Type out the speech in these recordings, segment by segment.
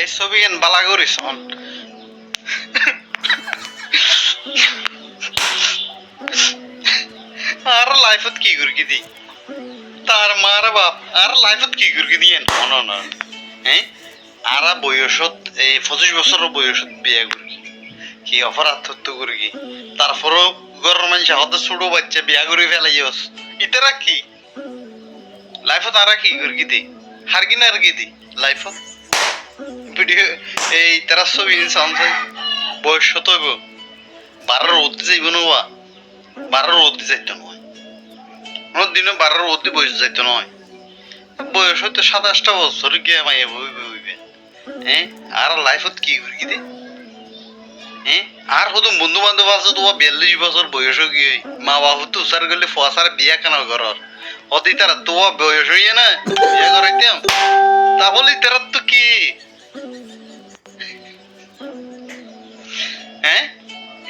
এই ছবি এন বালা করিস আর লাইফত কি করি দি? তার মার বাপ আর লাইফত কি করি হ্যাঁ আর বয়সত এই পঁচিশ বছরের বয়সত বিয়ে করি কি অপরাধ তত্ত্ব করি তারপরও ঘরের মানুষ হতে ছোট বাচ্চা বিয়া করে ফেলাই যাস। ইতারা কি? লাইফত আর কি করি দি? হার কি না আর কি দি? লাইফত? ভিডিও এই তারা ছবি সামনে বয়স হত হইব বারোর অতি যাইব নোয়া বারোর অতি যাইতে নয় কোনো দিনও বারোর অতি বয়স যাইতে নয় বয়স হয়তো সাতাশটা বছর গিয়ে মাইয়া বইবে বইবে হ্যাঁ আর লাইফত কি করি দে? হ্যাঁ আর হতো বন্ধু বান্ধব আছে তোমার বিয়াল্লিশ বছর বয়স গিয়ে মা বাবু তো উসার গেলে ফসার বিয়া কেন ঘরর অতি তারা তোমার বয়স হইয়ে না? বিয়া করাইতাম তাহলে তারা তো কি?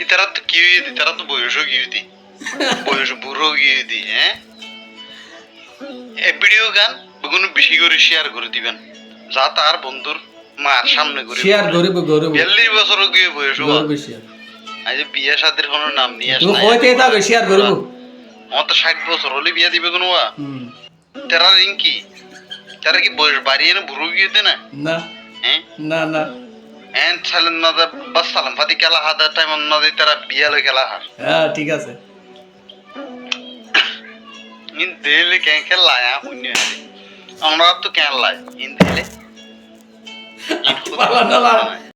ইতারা তো কি হয়ে দি তারা তো বয়সও গিয়ে দি বয়স বুড়ো গিয়ে দি হ্যাঁ ভিডিও গান বেগুন বেশি করে শেয়ার করে দিবেন যা তার বন্ধুর মার সামনে করে শেয়ার গরিব গরিব বিয়াল্লিশ বছর গিয়ে বয়স আজ বিয়ে শাদির কোনো নাম নিয়ে আস তুমি কইতে থাকো শেয়ার গরিব আমার তো ষাট বছর হলে বিয়া দিবে কোনো হুম রিং কি তারা কি বয়স বাড়িয়ে না বুড়ো গিয়ে না না হ্যাঁ না না এন সালেন না দে বাস সালাম ফাতি খেলা হাদা টাইম না দে তারা বিয়া লই খেলা হার হ্যাঁ ঠিক আছে। ইন দিলে কেন খেলা আয়া পুণ্য আমরা তো কেন লাই? ইন দিলে।